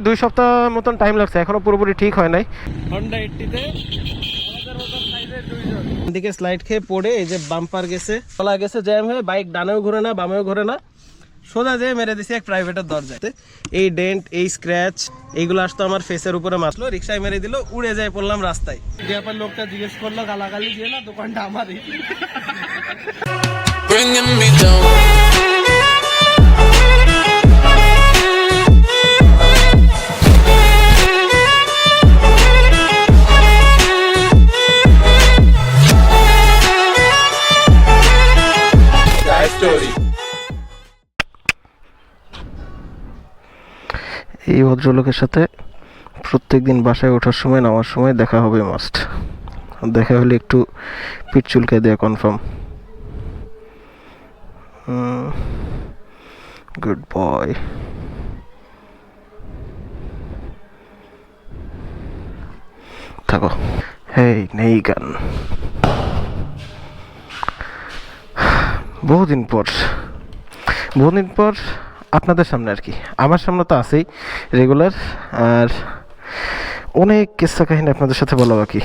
দুই সপ্তাহ মতন টাইম লাগছে এখনও পুরোপুরি ঠিক হয় নাই। হন্ডা এইটটিতে দিকে স্লাইড খেয়ে পড়ে এই যে বাম্পার গেছে। চলা গেছে জ্যাম হয়ে বাইক ডানেও ঘুরে না বামেও ঘুরে না। সোজা যেয়ে মেরে দিছি এক প্রাইভেটের দরজাতে। এই ডেন্ট এই স্ক্র্যাচ এইগুলো আসতো আমার ফেসের উপরে মাসলো রিক্সায় মেরে দিল উড়ে যায় পড়লাম রাস্তায়। ব্যাপার লোকটা জিজ্ঞেস করল গালাগালি দিয়ে না দোকানটা আমারই। ভদ্রলোকের সাথে প্রত্যেকদিন বাসায় ওঠার সময়, নামার সময় দেখা হবে মাস্ট দেখা হলে একটু পিঠ চুলকায় দেওয়া কনফার্ম গুড বয় থাকো। হেই, নেই গান। বহুদিন পর বহুদিন পর আপনাদের সামনে আর কি। আমার সামনে তো আছেই রেগুলার আর অনেক কিস্সা কাহিনী আপনাদের সাথে বলা বাকি।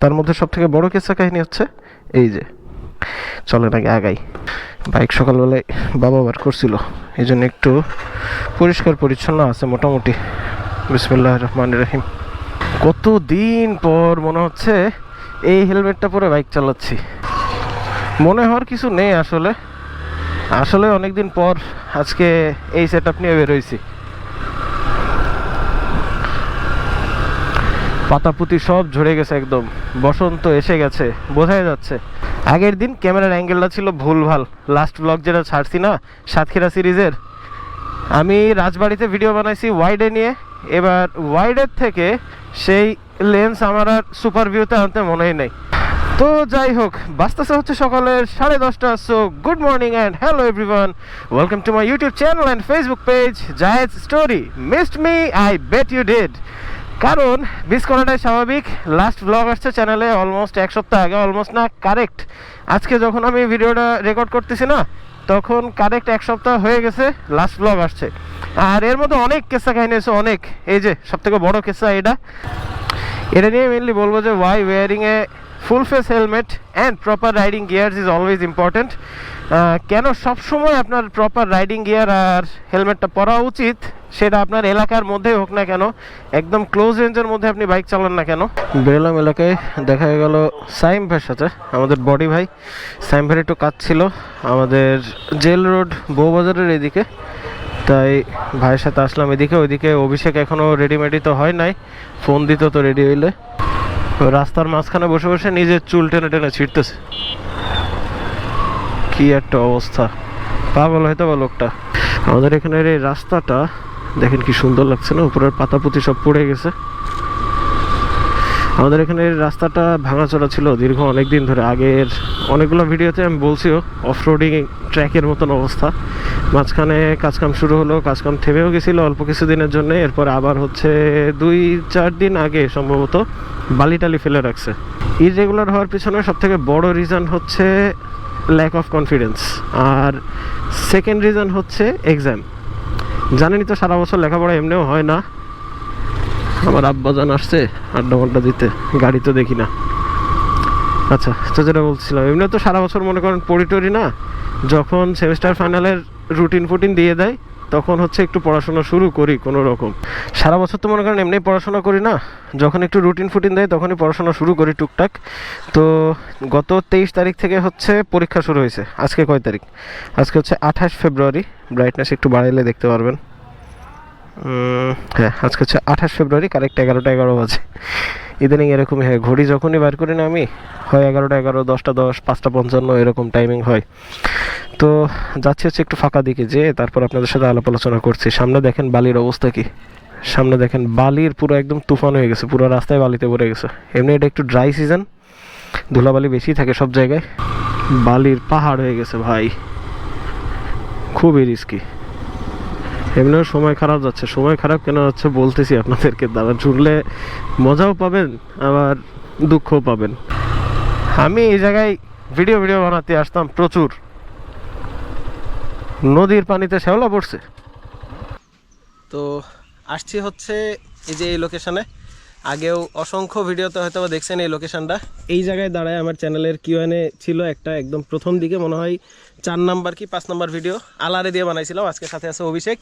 তার মধ্যে সব থেকে বড় কিস্সা কাহিনী হচ্ছে এই যে, চলেন আগে আগাই। বাইক সকালবেলায় বাবা বার করছিল, এই জন্য একটু পরিষ্কার পরিচ্ছন্ন আছে মোটামুটি। বিসমুল্লাহ রহমান রহিম। কত দিন পর মনে হচ্ছে এই হেলমেটটা পরে বাইক চালাচ্ছি। মনে হওয়ার কিছু নেই আসলে। আসলে অনেকদিন পর আজকে এই সেট আপ নিয়ে বেরোইছি পাতাপুতি সব ঝরে গেছে একদম। বসন্ত এসে গেছে, বোঝাই যাচ্ছে। আগের দিন ক্যামেরার অ্যাঙ্গেলটা ছিল ভুলভাল। লাস্ট ব্লগ যেটা ছাড়ছি না, সাতক্ষীরা সিরিজের। আমি রাজবাড়িতে ভিডিও বানাইছি ওয়াইডে নিয়ে। এবার ওয়াইডের থেকে সেই লেন্স আমার আর সুপার ভিউতে আনতে মনেই নেই। তো যাই হোক বাস্তাসে হচ্ছে সকালের সাড়ে দশটা so good morning and hello everyone welcome to my YouTube channel and Facebook page Zayed story missed me I bet you did কারণ মিস করাটাই স্বাভাবিক লাস্ট ব্লগ আসছে চ্যানেলে অলমোস্ট এক সপ্তাহ আগে অলমোস্ট না কারেক্ট আজকে যখন আমি ভিডিওটা রেকর্ড করতেছি না, তখন কারেক্ট এক সপ্তাহ হয়ে গেছে লাস্ট ব্লগ আসছে। আর এর মধ্যে অনেক কেসা কাহিনী আছে, অনেক। এই যে সব থেকে বড় কেসা এটা। এটা নিয়ে মেনলি বলব যে why wearing a full face helmet and proper riding gears is always important কেন সবসময় আপনার প্রপার রাইডিং গিয়ার আর হেলমেটটা পরা উচিত সেটা আপনার এলাকার মধ্যেই হোক না কেন, একদম ক্লোজ রেঞ্জের মধ্যে আপনি বাইক চালান না কেন? বেরোলাম এলাকায়, দেখা গেল সাইম ভাইয়ের সাথে, আমাদের বডি ভাই। সাইম ভাইয়ের একটু কাজ ছিল আমাদের জেল রোড বউবাজারের এদিকে। তাই ভাইয়ের সাথে আসলাম এদিকে, ওইদিকে অভিষেক এখনও রেডিমেডি তো হয় নাই ফোন দিত তো রেডি হইলে। রাস্তার মাঝখানে বসে বসে নিজের চুল টেনে টেনে ছিঁড়তেছে। কি একটা অবস্থা। পাগল হয়তো বা লোকটা। আমাদের এখানের এই রাস্তাটা, দেখেন কি সুন্দর লাগছে না? উপরের পাতা পাতাপুতি সব পড়ে গেছে। আমাদের এখানে এই রাস্তাটা ভাঙাচোরা ছিল দীর্ঘ অনেক দিন ধরে। আগের অনেকগুলো ভিডিওতে আমি বলছিও অফ রোডিং ট্র্যাকের মতন অবস্থা। মাঝখানে কাজকাম শুরু হলো, কাজকাম থেমেও গেছিল অল্প কিছুদিনের জন্য। এরপর আবার হচ্ছে দুই, চার দিন আগে সম্ভবত বালি টালি ফেলে রাখছে। ইরেগুলার হওয়ার পিছনে সব থেকে বড় রিজন হচ্ছে ল্যাক অফ কনফিডেন্স আর সেকেন্ড রিজন হচ্ছে এক্সাম জানেনই তো সারা বছর লেখাপড়া এমনিও হয় না। আমার আব্বাজান আসছে আড্ডা মাড্ডা দিতে, গাড়ি তো দেখি না। আচ্ছা তো যেটা বলছিলাম, এমনি তো সারা বছর মনে করেন পড়ি টড়ি না, যখন সেমিস্টার ফাইনালের রুটিন ফুটিন দিয়ে দেয়, তখন হচ্ছে একটু পড়াশোনা শুরু করি কোনো রকম। সারা বছর তো মনে করেন এমনি পড়াশোনা করি না, যখন একটু রুটিন ফুটিন দেয়, তখনই পড়াশোনা শুরু করি টুকটাক। তো গত তেইশ তারিখ থেকে হচ্ছে পরীক্ষা শুরু হয়েছে, আজকে কয় তারিখ? আজকে হচ্ছে আঠাশ ফেব্রুয়ারি ব্রাইটনেস একটু বাড়াইলে দেখতে পারবেন। হ্যাঁ আজকে হচ্ছে আঠাশ ফেব্রুয়ারি, কারেক্ট এগারোটা এগারো বাজে। ইদানিং এরকমই হয়, ঘড়ি যখনই বার করি না আমি, হয় এগারোটা এগারো, দশটা দশ, পাঁচটা পঞ্চান্ন, এরকম টাইমিং হয়। তো যাচ্ছি হচ্ছে একটু ফাঁকা দিকে যে তারপর আপনাদের সাথে আলাপ আলোচনা করছি। সামনে দেখেন বালির অবস্থা কি? সামনে দেখেন বালির পুরো একদম তুফান হয়ে গেছে, পুরো রাস্তায় বালিতে ভরে গেছে। এমনি এটা একটু ড্রাই সিজন ধুলাবালি বেশি থাকে সব জায়গায়। বালির পাহাড় হয়ে গেছে ভাই, খুবই রিস্কি এমনিও সময় খারাপ যাচ্ছে। সময় খারাপ কেন যাচ্ছে বলতেছি আপনাদেরকে। দাঁড়ান, শুনলে মজাও পাবেন, আবার দুঃখও পাবেন। আমি এই জায়গায় ভিডিও ভিডিও বানাতে আসতাম প্রচুর। নদীর পানিতে শ্যাওলা পড়ছে। তো আসছি হচ্ছে এই যে এই লোকেশনে আগেও অসংখ্য ভিডিওতে হয়তো দেখছেন এই লোকেশনটা। এই জায়গায় দাঁড়ায় আমার চ্যানেলের কিউএনএ ছিল একটা একদম প্রথম দিকে, মনে হয় চার নাম্বার কি পাঁচ নাম্বার ভিডিও আলারে দিয়ে বানাইছিলাম। আজকে সাথে আছে অভিষেক।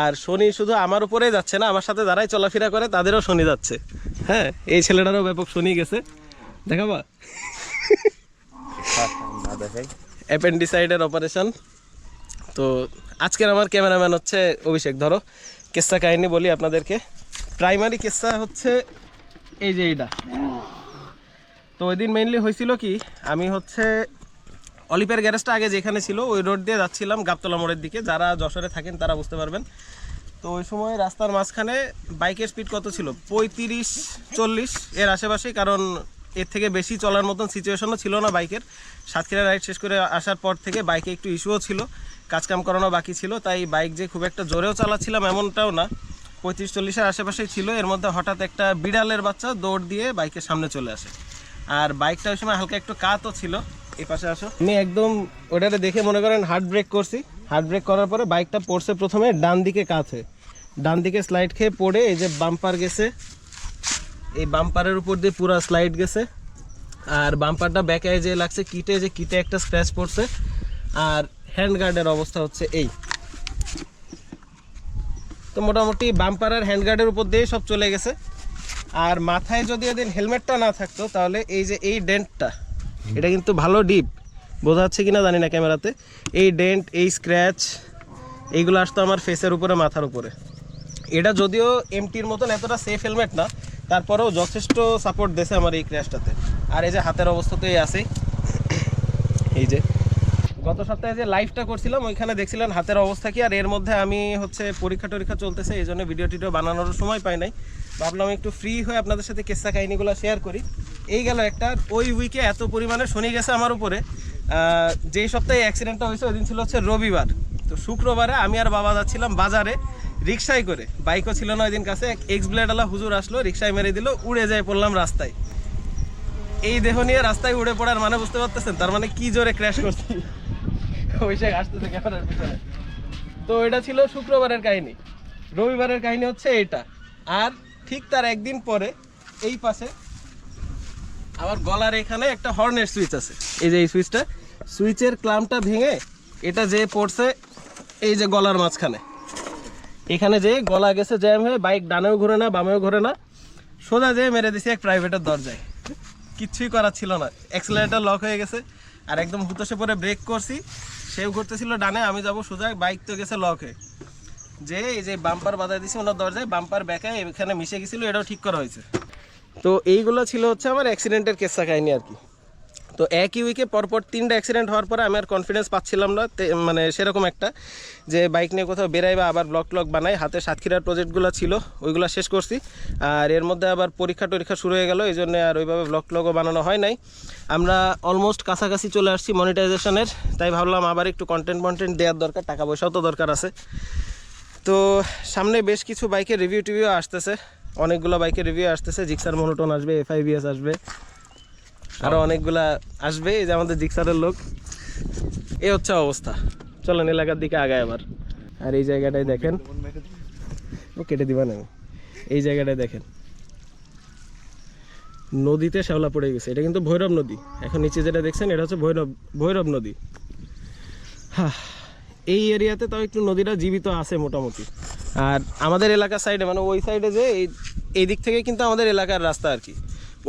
আর শনি শুধু আমার উপরেই যাচ্ছে না, আমার সাথে যারাই চলাফেরা করে তাদেরও শনি যাচ্ছে। হ্যাঁ এই ছেলেটারও ব্যাপক শনি গেছে। দেখাবা? অ্যাপেন্ডিসাইডের অপারেশন। তো আজকের আমার ক্যামেরাম্যান হচ্ছে অভিষেক, ধরো। কেসা কাহিনী বলি আপনাদেরকে। প্রাইমারি কেসা হচ্ছে এই যে এইটা। তো ওই দিন মেইনলি হয়েছিল কি, আমি হচ্ছে অলিপের গ্যারেজটা আগে যেখানে ছিল, ওই রোড দিয়ে যাচ্ছিলাম গাবতলা মোড়ের দিকে। যারা যশোরে থাকেন তারা বুঝতে পারবেন। তো ওই সময় রাস্তার মাঝখানে বাইকের স্পিড কত ছিল? পঁয়ত্রিশ, চল্লিশ এর আশেপাশেই, কারণ এর থেকে বেশি চলার মতন সিচুয়েশনও ছিল না বাইকের। সাতক্ষীরা রাইড শেষ করে আসার পর থেকে বাইকে একটু ইস্যুও ছিল। কাজকাম করানো বাকি ছিল, তাই বাইক যে খুব একটা জোরেও চালাচ্ছিলাম এমনটাও না। পঁয়ত্রিশ চল্লিশের আশেপাশেই ছিল। এর মধ্যে হঠাৎ একটা বিড়ালের বাচ্চা দৌড় দিয়ে বাইকের সামনে চলে আসে। আর বাইকটা ওই সময় হালকা একটু কাতও ছিল। এই পাশে আসো। আমি একদম ওটাতে দেখে মনে করেন হার্ড ব্রেক করছি। হার্ড ব্রেক করার পরে বাইকটা পড়ছে প্রথমে ডান দিকে কাছে ডান দিকে স্লাইড খেয়ে পড়ে এই যে বাম্পার গেছে। এই বাম্পারের উপর দিয়ে পুরো স্লাইড গেছে। আর বাম্পারটা ব্যাকে যে লাগছে, কিটে যে কিটে একটা স্ক্র্যাচ পড়ছে। আর হ্যান্ড গার্ডের অবস্থা হচ্ছে এই। তো মোটামুটি বাম্পার আর হ্যান্ড গার্ডের উপর দিয়ে সব চলে গেছে। আর মাথায় যদি এদিন হেলমেটটা না থাকতো, তাহলে এই যে এই ডেন্টটা, এটা কিন্তু ভালো ডিপ। বোঝা যাচ্ছে কিনা জানি না ক্যামেরাতে। এই ডেন্ট, এই স্ক্র্যাচ, এইগুলো আসতো আমার ফেসের উপরে, মাথার উপরে। এটা যদিও এমটির মতন এতটা সেফ হেলমেট না, তারপরেও যথেষ্ট সাপোর্ট দিয়েছে আমার এই ক্র্যাশটাতে আর এই যে হাতের অবস্থা তো এই আছে। এই যে গত সপ্তাহে যে লাইভটা করছিলাম, ওইখানে দেখছিলেন হাতের অবস্থা কি, আর এর মধ্যে আমি হচ্ছে পরীক্ষা টরীক্ষা চলতেছে, এই জন্য ভিডিও টিডিও বানানোর সময় পাই নাই। ভাবলাম একটু ফ্রি হয়ে আপনাদের সাথে কেসা কাহিনিগুলো শেয়ার করি। এই গেল একটা, ওই উইকে এত পরিমাণে শনি গেছে আমার উপরে। যেই সপ্তাহে অ্যাক্সিডেন্টটা হয়েছে, ওই দিন ছিল হচ্ছে রবিবার। তো শুক্রবারে আমি আর বাবা যাচ্ছিলাম বাজারে রিক্সায় করে। বাইকও ছিল না ওই দিন কাছে, এক এক্স ব্লেডওয়ালা হুজুর আসলো রিক্সায় মেরে দিল, উড়ে যায় পড়লাম রাস্তায়। এই দেহ নিয়ে রাস্তায় উড়ে পড়ার মানে বুঝতে পারতেছেন? তার মানে কি জোরে ক্র্যাশ করছি? অভিষেক আসতেছে ক্যামেরার পিছনে। তো এটা ছিল শুক্রবারের কাহিনী। রবিবারের কাহিনী হচ্ছে এটা। আর ঠিক তার একদিন পরে এই পাশে আমার গলার এখানে একটা হর্নের সুইচ আছে। এই যে এই সুইচটা, সুইচের ক্লামটা ভেঙে এটা যে পড়ছে এই যে গলার মাঝখানে। এখানে যে গলা গেছে জ্যাম হয়ে, বাইক ডানেও ঘুরে না, বামেও ঘুরে না। সোজা যেয়ে মেরে দিছি এক প্রাইভেটের দরজায়। কিচ্ছুই করার ছিল না। অ্যাক্সিলারেটার লক হয়ে গেছে। আর একদম হুতোষে পরে ব্রেক করছি। সেও ঘুরতেছিল ডানে, আমি যাব সোজা বাইক তো গেছে লকে যে এই যে বাম্পার বাজায় দিছি ওনার দরজায় বাম্পার ব্যাকে এখানে মিশে গেছিল, এটাও ঠিক করা হয়েছে। তো এইগুলো ছিল হচ্ছে আমার অ্যাক্সিডেন্টের কেসা কাহিনী আর কি। তো একই উইকে পরপর তিনটা অ্যাক্সিডেন্ট হওয়ার পরে আমি আর কনফিডেন্স পাচ্ছিলাম না। মানে সেরকম একটা, যে বাইক নিয়ে কোথাও বেরাই বা আবার ব্লক ট্লক বানাই, হাতে সাতক্ষীরার প্রজেক্টগুলো ছিল, ওইগুলো শেষ করছি। আর এর মধ্যে আবার পরীক্ষা টরীক্ষা শুরু হয়ে গেল এই জন্য আর ওইভাবে ব্লক ট্লকও বানানো হয় নাই। আমরা অলমোস্ট কাছাকাছি চলে আসছি মনিটাইজেশনের তাই ভাবলাম আবার একটু কন্টেন্ট কন্টেন্ট দেওয়ার দরকার, টাকা পয়সাও তো দরকার আছে। তো সামনে বেশ কিছু বাইকের রিভিউ টিভিউ আসতেছে, অনেকগুলো বাইকের রিভিউ আসতেছে জিক্সার মনোটন আসবে এফআইবিএস আসবে আরও অনেকগুলা আসবে, এই যে আমাদের জিক্সারের লোক। এই হচ্ছে অবস্থা। চলেন এলাকার দিকে আগায় আবার। আর এই জায়গাটায় দেখেন। ও, কেটে দিবা না। এই জায়গাটায় দেখেন। নদীতে শ্যাওলা পড়ে গেছে। এটা কিন্তু ভৈরব নদী। এখন নিচে যেটা দেখছেন, এটা হচ্ছে ভৈরব ভৈরব নদী। হ্যাঁ এই এরিয়াতে তাও একটু নদীটা জীবিত আছে মোটামুটি। আর আমাদের এলাকার সাইডে মানে ওই সাইডে যে এই দিক থেকে কিন্তু আমাদের এলাকার রাস্তা আর কি।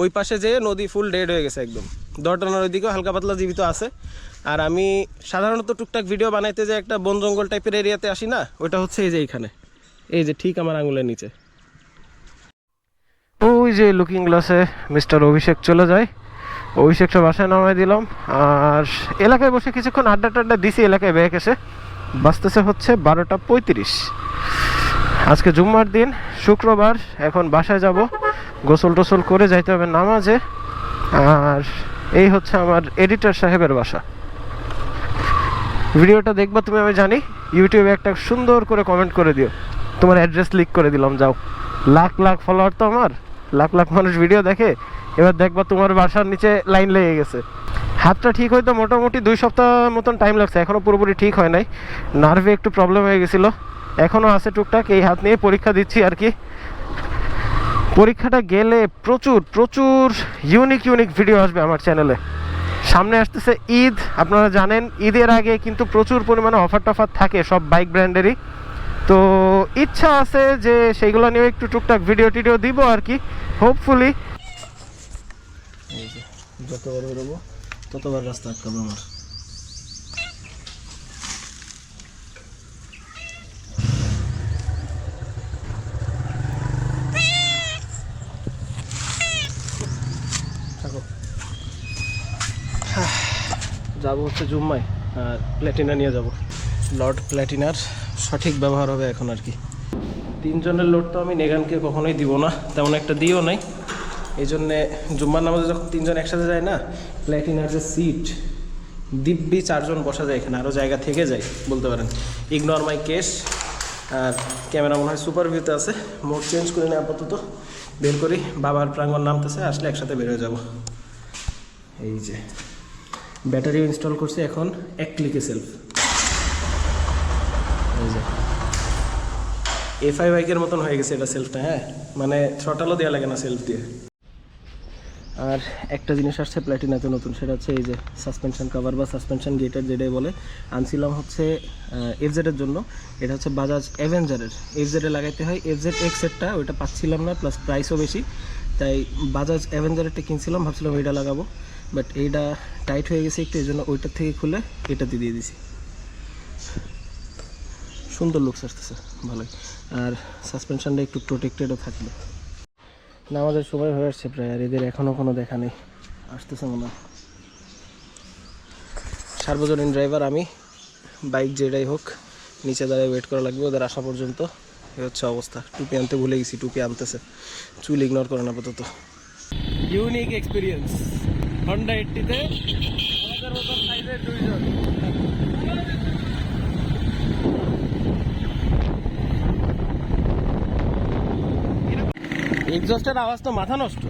ওই পাশে যেয়ে নদী ফুল ডেড হয়ে গেছে একদম। দরটানার ওইদিকেও হালকা পাতলা জীবিত আছে। আর আমি সাধারণত টুকটাক ভিডিও বানাইতে যে একটা বন জঙ্গল টাইপের এরিয়াতে আসি না, ওইটা হচ্ছে এই যে এইখানে। এই যে ঠিক আমার আঙুলের নিচে। ওই যে লুকিং গ্লাসে মিস্টার অভিষেক চলে যায়। অভিষেকটা বাসায় নামাই দিলাম। আর এলাকায় বসে কিছুক্ষণ আড্ডা টাড্ডা দিছি, এলাকায় ব্যাগ এসে বাঁচতেছে হচ্ছে বারোটা পঁয়ত্রিশ। আজকে জুম্মার দিন, শুক্রবার, এখন বাসায় যাব। গোসল টোসল করে যাইতে হবে নামাজে। আর এই হচ্ছে আমার এডিটর সাহেবের বাসা। ভিডিওটা দেখবা তুমি, আমি জানি। ইউটিউবে একটা সুন্দর করে কমেন্ট করে দিও। তোমার অ্যাড্রেস লিক করে দিলাম, যাও। লাখ লাখ ফলোয়ার তো আমার। লাখ লাখ মানুষ ভিডিও দেখে। এবার দেখবা তোমার বাসার নিচে লাইন লেগে গেছে। হাতটা ঠিক হয়তো মোটামুটি দুই সপ্তাহ মতন টাইম লাগছে। এখনও পুরোপুরি ঠিক হয় নাই। নার্ভে একটু প্রবলেম হয়ে গেছিল। এখনও আছে টুকটাক, এই হাত নিয়ে পরীক্ষা দিচ্ছি আর কি। পরীক্ষাটা গেলে প্রচুর প্রচুর ইউনিক ইউনিক ভিডিও আসবে আমার চ্যানেলে সামনে আসতেছে ঈদ, আপনারা জানেন, ঈদের আগে কিন্তু প্রচুর পরিমাণে অফার টফার থাকে সব বাইক ব্র্যান্ডেরই তো ইচ্ছা আছে যে সেইগুলো নিয়ে একটু টুকটাক ভিডিও টিডিও দিব আর কি হোপফুলি যতবার বেরোবো ততবার রাস্তা আটকাবে আমার থাকো। হাহ, যাব হচ্ছে জুম্মায়, আর প্ল্যাটিনা নিয়ে যাব। লর্ড প্ল্যাটিনার সঠিক ব্যবহার হবে এখন আর কি। তিনজনের লোড তো আমি নেগানকে কখনোই দিব না, তেমন একটা দিও নাই। এই জন্যে জুম্মার নামাজে যখন তিনজন একসাথে যায় না প্ল্যাটিনার যে সিট দিব্যি চারজন বসা যায় এখানে আরও জায়গা থেকে যায়, বলতে পারেন। ইগনোর মাই কেস আর ক্যামেরা মনে হয় সুপার ভিউতে আছে মোড চেঞ্জ করে নিই আপাতত বের করি, বাবার প্রাঙ্গণ নামতেছে, আসলে একসাথে বের হয়ে যাব। এই যে। ব্যাটারিও ইনস্টল করছি এখন এক ক্লিকে সেলফ এই যে। এফআই বাইকের মতন হয়ে গেছে এটা সেলফটা হ্যাঁ? মানে থ্রটালও দেওয়া লাগে না সেলফ দিয়ে। আর একটা জিনিস আসছে প্ল্যাটিনাতে নতুন, সেটা হচ্ছে এই যে সাসপেনশন কভার বা সাসপেনশন গেটের যেটাই বলে। আনছিলাম হচ্ছে এফজেডের জন্য। এটা হচ্ছে বাজাজ অ্যাভেঞ্জারের এফজেডে লাগাইতে হয় এফজেড এক্সেটটা ওইটা পাচ্ছিলাম না প্লাস প্রাইসও বেশি। তাই বাজাজ অ্যাভেঞ্জারেরটা কিনছিলাম, ভাবছিলাম ওইটা লাগাবো। বাট এইটা টাইট হয়ে গেছে একটু এই জন্য ওইটার থেকে খুলে এটাতে দিয়ে দিছি। সুন্দর লুকস আসতেছে, ভালোই। আর সাসপেনশনটা একটু প্রোটেক্টেডও থাকবে। না আমাদের সময় হয়ে আসছে প্রায়, আর এদের এখনও কোনো দেখা নেই। আসতেছে মনে হয়। সার্বজনীন ড্রাইভার আমি বাইক যেটাই হোক, নিচে দাঁড়িয়ে ওয়েট করা লাগবে, ওদের আসা পর্যন্ত। এই হচ্ছে অবস্থা। টুপি আনতে ভুলে গেছি, টুপি আনতেছে। চুল ইগনোর করেন আপাতত। ইউনিক এক্সপিরিয়েন্স হন্ডা এইটটিতে। আমাদের মতো সাইডে দুইজন এক্সস্টের আওয়াজ তো মাথা নষ্ট।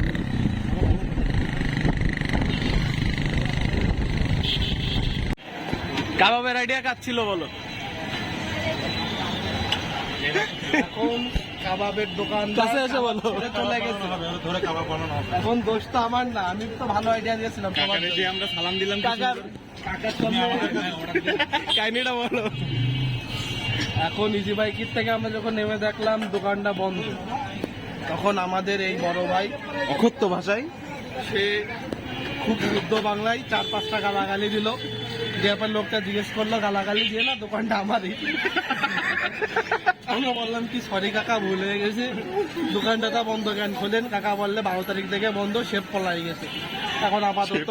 কাবাবের আইডিয়া কাজ বলো? এখন কাবাবের দোকান কাছে এসে বলো। চলে গেছে। ধরে কাবাব বানানো হবে এখন দোষ তো আমার না আমি তো ভালো আইডিয়া দিয়েছিলাম। যে আমরা সালাম দিলাম কাকার কাকার। কাহিনিটা বলো। এখন ইজি বাইকের থেকে আমরা যখন নেমে দেখলাম দোকানটা বন্ধ। তখন আমাদের এই বড় ভাই অকথ্য ভাষায় সে খুব শুদ্ধ বাংলায় চার পাঁচটা গালাগালি দিল। পর লোকটা জিজ্ঞেস করল গালাগালি দিয়ে না দোকানটা আমারই। আমরা বললাম কি সরি কাকা ভুল হয়ে গেছে। দোকানটা বন্ধ কেন খোলেন? কাকা বললে বারো তারিখ থেকে বন্ধ শেপ পলাই গেছে। এখন আপাতত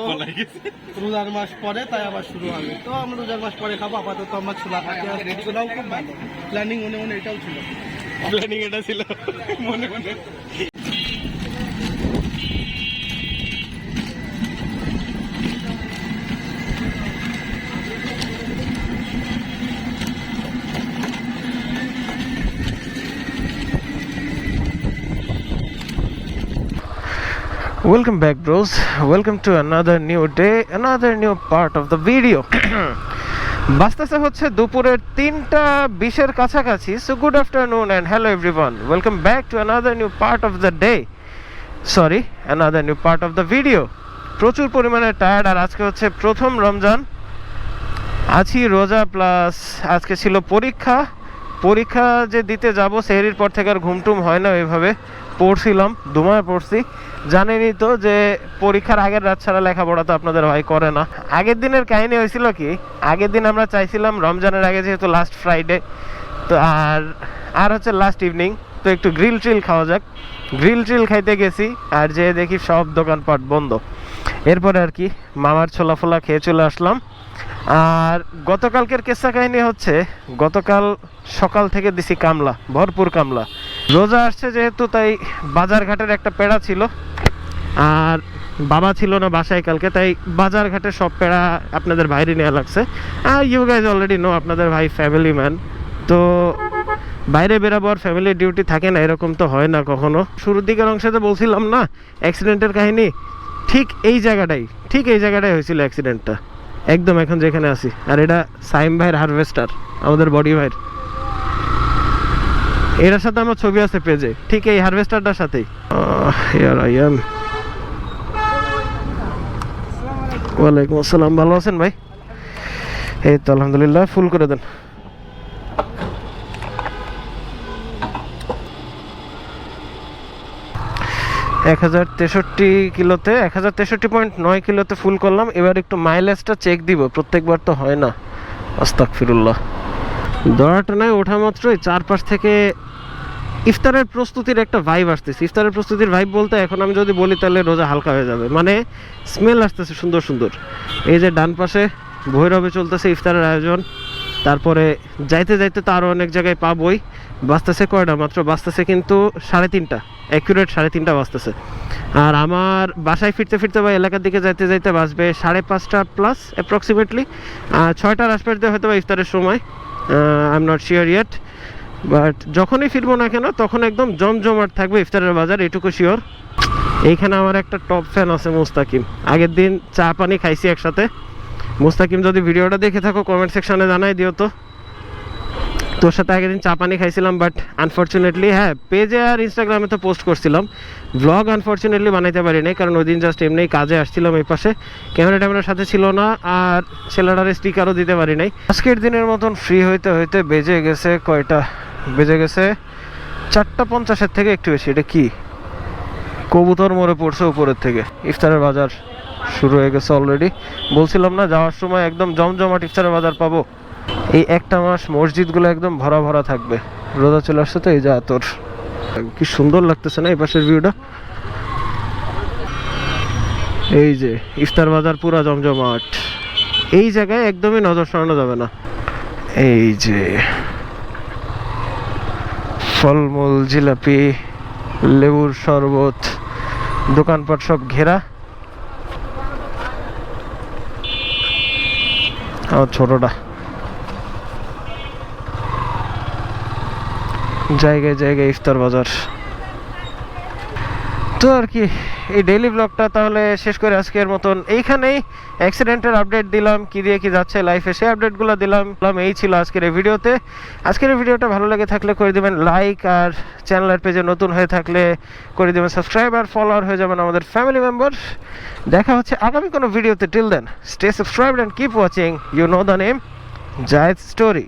রোজার মাস পরে তাই আবার শুরু হবে। তো আমরা রোজার মাস পরে খাব আপাতত আমার ছোলা খাতে ছোলাও খুব ভালো। প্ল্যানিং মনে মনে এটাও ছিল। প্ল্যানিং এটা ছিল। মনে মনে। Welcome back, bros. Welcome to another new day, another new part of the video. বাজতেছে হচ্ছে দুপুরের তিনটা বিশের কাছাকাছি so good afternoon and hello everyone welcome back to another new part of the day sorry another new part of the video প্রচুর পরিমাণে tired আর আজকে হচ্ছে প্রথম রমজান। আছি রোজা প্লাস আজকে ছিল পরীক্ষা। পরীক্ষা যে দিতে যাব সেহরির পর থেকে আর ঘুমটুম হয় না ওইভাবে। পড়ছিলাম, দুমায় পড়ছি। জানেনই তো যে পরীক্ষার আগের রাত ছাড়া লেখাপড়া তো আপনাদের ভাই করে না। আগের দিনের কাহিনী হয়েছিল কি, আগের দিন আমরা চাইছিলাম রমজানের আগে যেহেতু লাস্ট ফ্রাইডে তো আর আর হচ্ছে লাস্ট ইভিনিং তো একটু গ্রিল ট্রিল খাওয়া যাক। গ্রিল ট্রিল খাইতে গেছি, আর যে দেখি সব দোকানপাট বন্ধ। এরপরে আর কি, মামার ছোলা ফোলা খেয়ে চলে আসলাম। আর গতকালকের কেসা কাহিনী হচ্ছে, গতকাল সকাল থেকে দিছি কামলা, ভরপুর কামলা। রোজা আসছে যেহেতু, তাই বাজার ঘাটের একটা পেড়া ছিল। আর বাবা ছিল না বাসায় কালকে, তাই বাজার ঘাটে সব পেড়া আপনাদের বাইরে নেওয়া লাগছে। Are you guys already know আপনাদের ভাই ফ্যামিলি ম্যান তো বাইরে বেরাবো আর ফ্যামিলি ডিউটি থাকে না, এরকম তো হয় না কখনো। শুরুর দিকের অংশে তো বলছিলাম না অ্যাক্সিডেন্টের কাহিনী, ঠিক এই জায়গাটাই, ঠিক এই জায়গাটাই হয়েছিল অ্যাক্সিডেন্টটা একদম এখন যেখানে আছি। আর এটা সাইম ভাইয়ের হারভেস্টার আমাদের বডি ভাইয়ের। এটার সাথে আমার ছবি আছে পেজে। ঠিক এই হারভেস্টারটার সাথেই। ওয়ালাইকুম আসসালাম। ভালো আছেন ভাই? এই তো আলহামদুলিল্লাহ ফুল করে দেন। এক হাজার তেষট্টি কিলোতে, এক হাজার তেষট্টি পয়েন্ট নয় কিলোতে ফুল করলাম। এবার একটু মাইলেজটা চেক দিব। প্রত্যেকবার তো হয় না। আস্তাক ফিরুল্লাহ দড়াটা নয় ওঠা মাত্রই চারপাশ থেকে ইফতারের প্রস্তুতির একটা ভাইব আসতেছে। ইফতারের প্রস্তুতির ভাইব বলতে এখন আমি যদি বলি তাহলে রোজা হালকা হয়ে যাবে। মানে স্মেল আসতেছে সুন্দর সুন্দর। এই যে ডান পাশে ভৈরবে চলতেছে ইফতারের আয়োজন। তারপরে যাইতে যাইতে তো আরও অনেক জায়গায় পাবই। বাঁচতেছে কয়টা মাত্র? বাঁচতেছে কিন্তু সাড়ে তিনটা। অ্যাকুরেট সাড়ে তিনটা বাঁচতেছে আর আমার বাসায় ফিরতে ফিরতে বা এলাকার দিকে যাইতে যাইতে বাঁচবে সাড়ে পাঁচটা প্লাস অ্যাপ্রক্সিমেটলি ছয়টার আশপাশ দিয়ে হয়তো বা ইফতারের সময়। I am not sure yet but যখনই ফিরবো না কেন, তখন একদম জমজমাট থাকবে ইফতারের বাজার, এটুকু শিওর এইখানে আমার একটা টপ ফ্যান আছে মুস্তাকিম। আগের দিন চা পানি খাইছি একসাথে। মুস্তাকিম, যদি ভিডিওটা দেখে থাকো কমেন্ট সেকশনে জানাই দিও তো। তোর সাথে আগের দিন চা পানি খাইছিলাম বাট আনফর্চুনেটলি হ্যাঁ পেজে আর ইনস্টাগ্রামে তো পোস্ট করছিলাম। ব্লগ আনফর্চুনেটলি বানাইতে পারি নাই কারণ ওই দিন জাস্ট এমনি কাজে আসছিলাম এই পাশে। ক্যামেরা ট্যামেরার সাথে ছিল না, আর ছেলেটার স্টিকারও দিতে পারি নাই। আজকের দিনের মতন ফ্রি হইতে হইতে বেজে গেছে কয়টা? বেজে গেছে চারটা পঞ্চাশের থেকে একটু বেশি, এটা কি? কবুতর মরে পড়ছে উপরের থেকে। ইফতারের বাজার শুরু হয়ে গেছে অলরেডি বলছিলাম না, যাওয়ার সময় একদম জমজমাট ইফতারের বাজার পাবো। এই একটা মাস মসজিদগুলো একদম ভরা ভরা থাকবে। রোজা চলে আসছে তো, এই যা তোর। কি সুন্দর লাগতেছে না এই পাশের ভিউটা? এই যে, ইফতার বাজার পুরা জমজমাট। এই জায়গায় একদমই নজর সরানো যাবে না। এই যে, ফলমূল, জিলাপি, লেবুর শরবত, দোকানপাট সব ঘেরা। আমার ছোটটা। জায়গায় জায়গায় ইফতার বাজার। তো আর কি, এই ডেইলি ব্লগটা তাহলে শেষ করে আজকের মতন এইখানেই। অ্যাক্সিডেন্টের আপডেট দিলাম, কি দিয়ে কি যাচ্ছে লাইফে সেই আপডেটগুলো দিলাম এই ছিল আজকের এই ভিডিওতে। আজকের এই ভিডিওটা ভালো লেগে থাকলে করে দেবেন লাইক আর চ্যানেলের পেজে নতুন হয়ে থাকলে করে দেবেন সাবস্ক্রাইব আর ফলোয়ার হয়ে যাবেন আমাদের ফ্যামিলি মেম্বার দেখা হচ্ছে আগামী কোনো ভিডিওতে। Till then stay subscribe and keep watching you know the name Zayed story